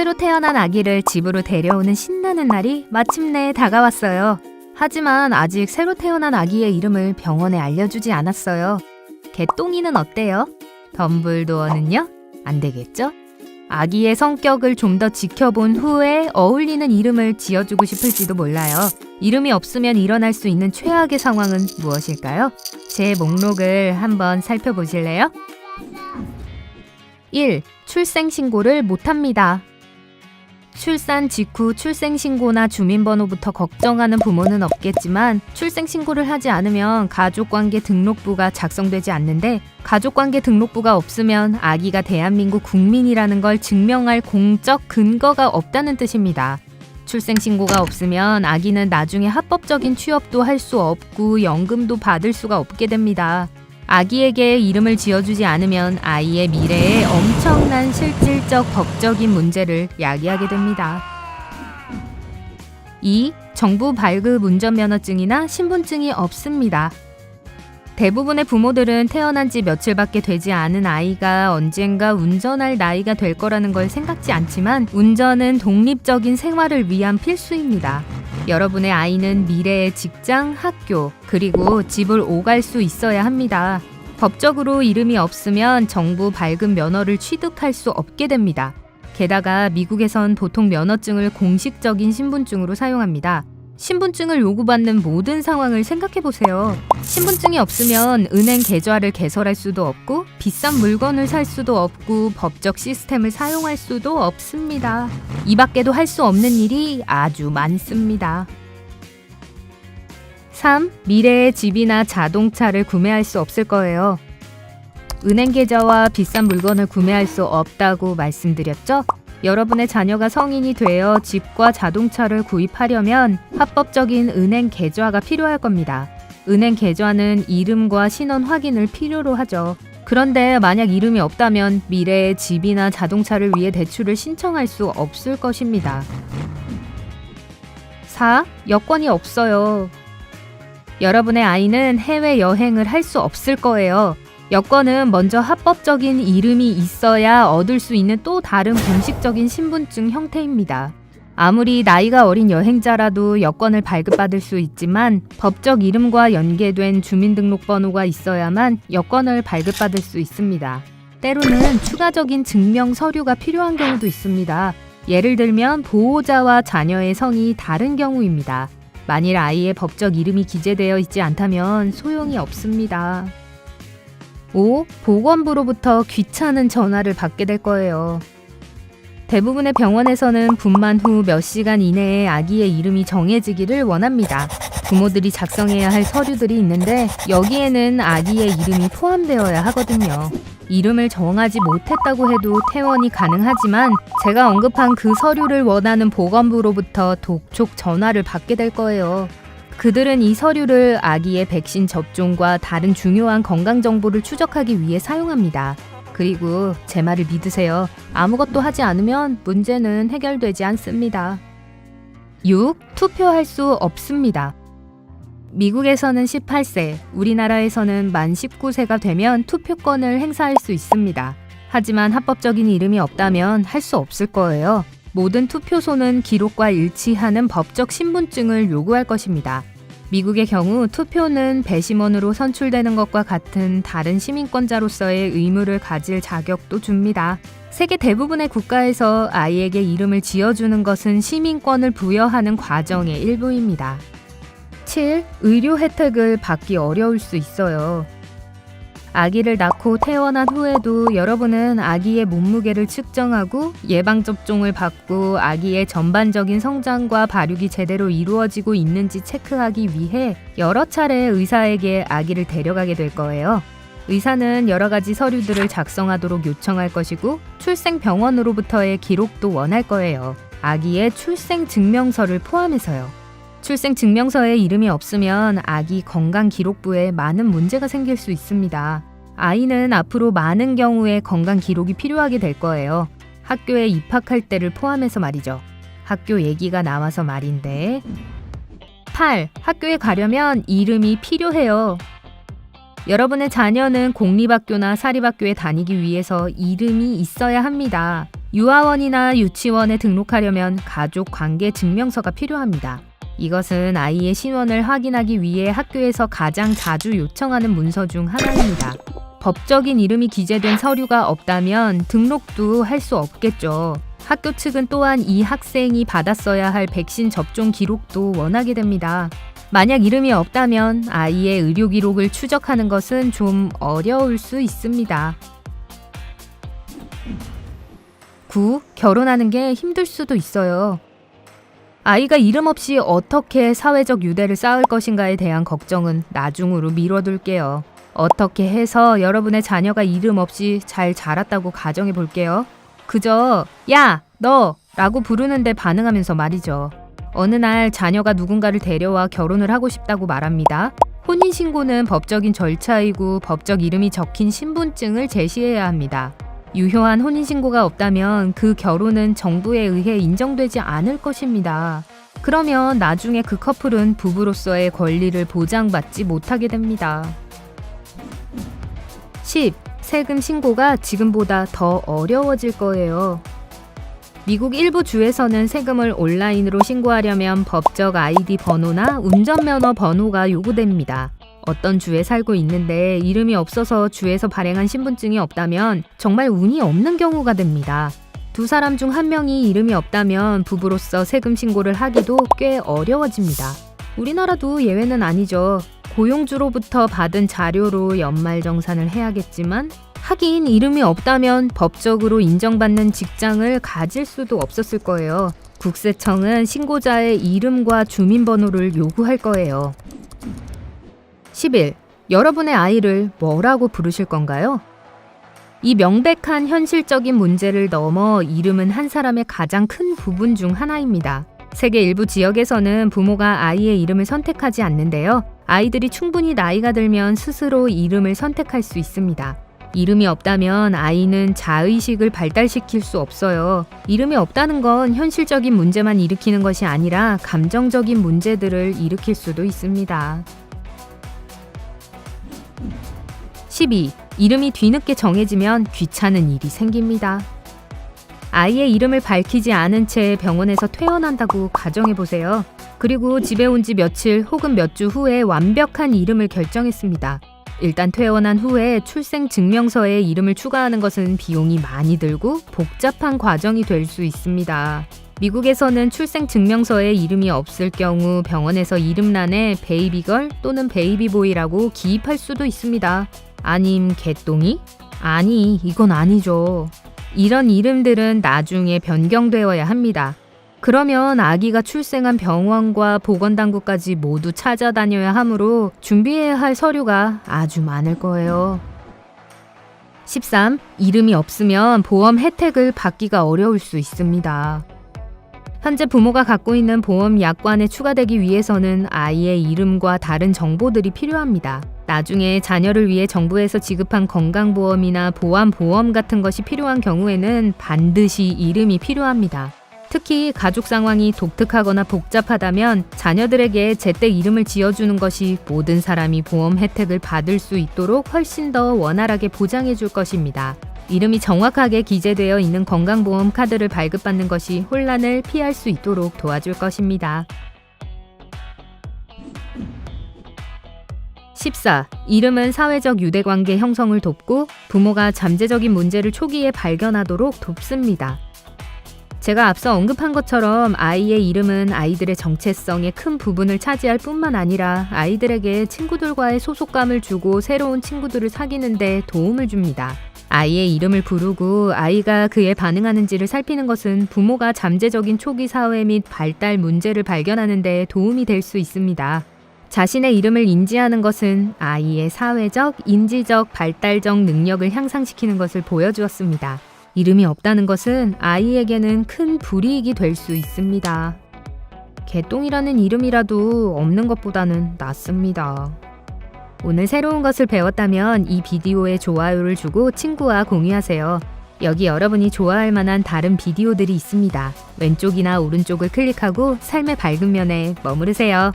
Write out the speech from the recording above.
새로 태어난 아기를 집으로 데려오는 신나는 날이 마침내 다가왔어요. 하지만 아직 새로 태어난 아기의 이름을 병원에 알려주지 않았어요. 개똥이는 어때요? 덤블도어는요? 안 되겠죠? 아기의 성격을 좀 더 지켜본 후에 어울리는 이름을 지어주고 싶을지도 몰라요. 이름이 없으면 일어날 수 있는 최악의 상황은 무엇일까요? 제 목록을 한번 살펴보실래요? 1. 출생신고를 못합니다. 출산 직후 출생신고나 주민번호부터 걱정하는 부모는 없겠지만 출생신고를 하지 않으면 가족관계 등록부가 작성되지 않는데 가족관계 등록부가 없으면 아기가 대한민국 국민이라는 걸 증명할 공적 근거가 없다는 뜻입니다. 출생신고가 없으면 아기는 나중에 합법적인 취업도 할 수 없고 연금도 받을 수가 없게 됩니다. 아기에게 이름을 지어주지 않으면 아이의 미래에 엄청난 실질적 법적인 문제를 야기하게 됩니다. 2. 정부 발급 운전면허증이나 신분증이 없습니다. 대부분의 부모들은 태어난 지 며칠밖에 되지 않은 아이가 언젠가 운전할 나이가 될 거라는 걸 생각지 않지만 운전은 독립적인 생활을 위한 필수입니다. 여러분의 아이는 미래의 직장, 학교, 그리고 집을 오갈 수 있어야 합니다. 법적으로 이름이 없으면 정부 발급 면허를 취득할 수 없게 됩니다. 게다가 미국에선 보통 면허증을 공식적인 신분증으로 사용합니다. 신분증을 요구받는 모든 상황을 생각해 보세요. 신분증이 없으면 은행 계좌를 개설할 수도 없고 비싼 물건을 살 수도 없고 법적 시스템을 사용할 수도 없습니다. 이 밖에도 할 수 없는 일이 아주 많습니다. 3. 미래의 집이나 자동차를 구매할 수 없을 거예요. 은행 계좌와 비싼 물건을 구매할 수 없다고 말씀드렸죠? 여러분의 자녀가 성인이 되어 집과 자동차를 구입하려면 합법적인 은행 계좌가 필요할 겁니다. 은행 계좌는 이름과 신원 확인을 필요로 하죠. 그런데 만약 이름이 없다면 미래의 집이나 자동차를 위해 대출을 신청할 수 없을 것입니다. 4. 여권이 없어요. 여러분의 아이는 해외 여행을 할 수 없을 거예요. 여권은 먼저 합법적인 이름이 있어야 얻을 수 있는 또 다른 공식적인 신분증 형태입니다. 아무리 나이가 어린 여행자라도 여권을 발급받을 수 있지만 법적 이름과 연계된 주민등록번호가 있어야만 여권을 발급받을 수 있습니다. 때로는 추가적인 증명 서류가 필요한 경우도 있습니다. 예를 들면 보호자와 자녀의 성이 다른 경우입니다. 만일 아이의 법적 이름이 기재되어 있지 않다면 소용이 없습니다. 5. 보건부로부터 귀찮은 전화를 받게 될 거예요. 대부분의 병원에서는 분만 후 몇 시간 이내에 아기의 이름이 정해지기를 원합니다. 부모들이 작성해야 할 서류들이 있는데 여기에는 아기의 이름이 포함되어야 하거든요. 이름을 정하지 못했다고 해도 퇴원이 가능하지만 제가 언급한 그 서류를 원하는 보건부로부터 독촉 전화를 받게 될 거예요. 그들은 이 서류를 아기의 백신 접종과 다른 중요한 건강 정보를 추적하기 위해 사용합니다. 그리고 제 말을 믿으세요. 아무것도 하지 않으면 문제는 해결되지 않습니다. 6. 투표할 수 없습니다. 미국에서는 18세, 우리나라에서는 만 19세가 되면 투표권을 행사할 수 있습니다. 하지만 합법적인 이름이 없다면 할 수 없을 거예요. 모든 투표소는 기록과 일치하는 법적 신분증을 요구할 것입니다. 미국의 경우 투표는 배심원으로 선출되는 것과 같은 다른 시민권자로서의 의무를 가질 자격도 줍니다. 세계 대부분의 국가에서 아이에게 이름을 지어주는 것은 시민권을 부여하는 과정의 일부입니다. 7. 의료 혜택을 받기 어려울 수 있어요. 아기를 낳고 퇴원한 후에도 여러분은 아기의 몸무게를 측정하고 예방접종을 받고 아기의 전반적인 성장과 발육이 제대로 이루어지고 있는지 체크하기 위해 여러 차례 의사에게 아기를 데려가게 될 거예요. 의사는 여러 가지 서류들을 작성하도록 요청할 것이고 출생 병원으로부터의 기록도 원할 거예요. 아기의 출생 증명서를 포함해서요. 출생 증명서에 이름이 없으면 아기 건강 기록부에 많은 문제가 생길 수 있습니다. 아이는 앞으로 많은 경우에 건강 기록이 필요하게 될 거예요. 학교에 입학할 때를 포함해서 말이죠. 학교 얘기가 나와서 말인데. 8. 학교에 가려면 이름이 필요해요. 여러분의 자녀는 공립학교나 사립학교에 다니기 위해서 이름이 있어야 합니다. 유아원이나 유치원에 등록하려면 가족 관계 증명서가 필요합니다. 이것은 아이의 신원을 확인하기 위해 학교에서 가장 자주 요청하는 문서 중 하나입니다. 법적인 이름이 기재된 서류가 없다면 등록도 할 수 없겠죠. 학교 측은 또한 이 학생이 받았어야 할 백신 접종 기록도 원하게 됩니다. 만약 이름이 없다면 아이의 의료 기록을 추적하는 것은 좀 어려울 수 있습니다. 9. 결혼하는 게 힘들 수도 있어요. 아이가 이름 없이 어떻게 사회적 유대를 쌓을 것인가에 대한 걱정은 나중으로 미뤄둘게요. 어떻게 해서 여러분의 자녀가 이름 없이 잘 자랐다고 가정해 볼게요. 그저 야, 너 라고 부르는데 반응하면서 말이죠. 어느 날 자녀가 누군가를 데려와 결혼을 하고 싶다고 말합니다. 혼인신고는 법적인 절차이고 법적 이름이 적힌 신분증을 제시해야 합니다. 유효한 혼인신고가 없다면 그 결혼은 정부에 의해 인정되지 않을 것입니다. 그러면 나중에 그 커플은 부부로서의 권리를 보장받지 못하게 됩니다. 10. 세금 신고가 지금보다 더 어려워질 거예요. 미국 일부 주에서는 세금을 온라인으로 신고하려면 법적 아이디 번호나 운전면허 번호가 요구됩니다. 어떤 주에 살고 있는데 이름이 없어서 주에서 발행한 신분증이 없다면 정말 운이 없는 경우가 됩니다. 두 사람 중 한 명이 이름이 없다면 부부로서 세금 신고를 하기도 꽤 어려워집니다. 우리나라도 예외는 아니죠. 고용주로부터 받은 자료로 연말정산을 해야겠지만 하긴 이름이 없다면 법적으로 인정받는 직장을 가질 수도 없었을 거예요. 국세청은 신고자의 이름과 주민번호를 요구할 거예요. 10일. 여러분의 아이를 뭐라고 부르실 건가요? 이 명백한 현실적인 문제를 넘어 이름은 한 사람의 가장 큰 부분 중 하나입니다. 세계 일부 지역에서는 부모가 아이의 이름을 선택하지 않는데요. 아이들이 충분히 나이가 들면 스스로 이름을 선택할 수 있습니다. 이름이 없다면 아이는 자의식을 발달시킬 수 없어요. 이름이 없다는 건 현실적인 문제만 일으키는 것이 아니라 감정적인 문제들을 일으킬 수도 있습니다. 12. 이름이 뒤늦게 정해지면 귀찮은 일이 생깁니다. 아이의 이름을 밝히지 않은 채 병원에서 퇴원한다고 가정해 보세요. 그리고 집에 온 지 며칠 혹은 몇 주 후에 완벽한 이름을 결정했습니다. 일단 퇴원한 후에 출생 증명서에 이름을 추가하는 것은 비용이 많이 들고 복잡한 과정이 될 수 있습니다. 미국에서는 출생 증명서에 이름이 없을 경우 병원에서 이름란에 베이비걸 또는 베이비보이라고 기입할 수도 있습니다. 아님 개똥이? 아니, 이건 아니죠. 이런 이름들은 나중에 변경되어야 합니다. 그러면 아기가 출생한 병원과 보건당국까지 모두 찾아다녀야 하므로 준비해야 할 서류가 아주 많을 거예요. 13. 이름이 없으면 보험 혜택을 받기가 어려울 수 있습니다. 현재 부모가 갖고 있는 보험 약관에 추가되기 위해서는 아이의 이름과 다른 정보들이 필요합니다. 나중에 자녀를 위해 정부에서 지급한 건강보험이나 보안보험 같은 것이 필요한 경우에는 반드시 이름이 필요합니다. 특히 가족 상황이 독특하거나 복잡하다면 자녀들에게 제때 이름을 지어주는 것이 모든 사람이 보험 혜택을 받을 수 있도록 훨씬 더 원활하게 보장해 줄 것입니다. 이름이 정확하게 기재되어 있는 건강보험 카드를 발급받는 것이 혼란을 피할 수 있도록 도와줄 것입니다. 14. 이름은 사회적 유대관계 형성을 돕고 부모가 잠재적인 문제를 초기에 발견하도록 돕습니다. 제가 앞서 언급한 것처럼 아이의 이름은 아이들의 정체성의 큰 부분을 차지할 뿐만 아니라 아이들에게 친구들과의 소속감을 주고 새로운 친구들을 사귀는데 도움을 줍니다. 아이의 이름을 부르고 아이가 그에 반응하는지를 살피는 것은 부모가 잠재적인 초기 사회 및 발달 문제를 발견하는 데 도움이 될 수 있습니다. 자신의 이름을 인지하는 것은 아이의 사회적, 인지적, 발달적 능력을 향상시키는 것을 보여주었습니다. 이름이 없다는 것은 아이에게는 큰 불이익이 될 수 있습니다. 개똥이라는 이름이라도 없는 것보다는 낫습니다. 오늘 새로운 것을 배웠다면 이 비디오에 좋아요를 주고 친구와 공유하세요. 여기 여러분이 좋아할 만한 다른 비디오들이 있습니다. 왼쪽이나 오른쪽을 클릭하고 삶의 밝은 면에 머무르세요.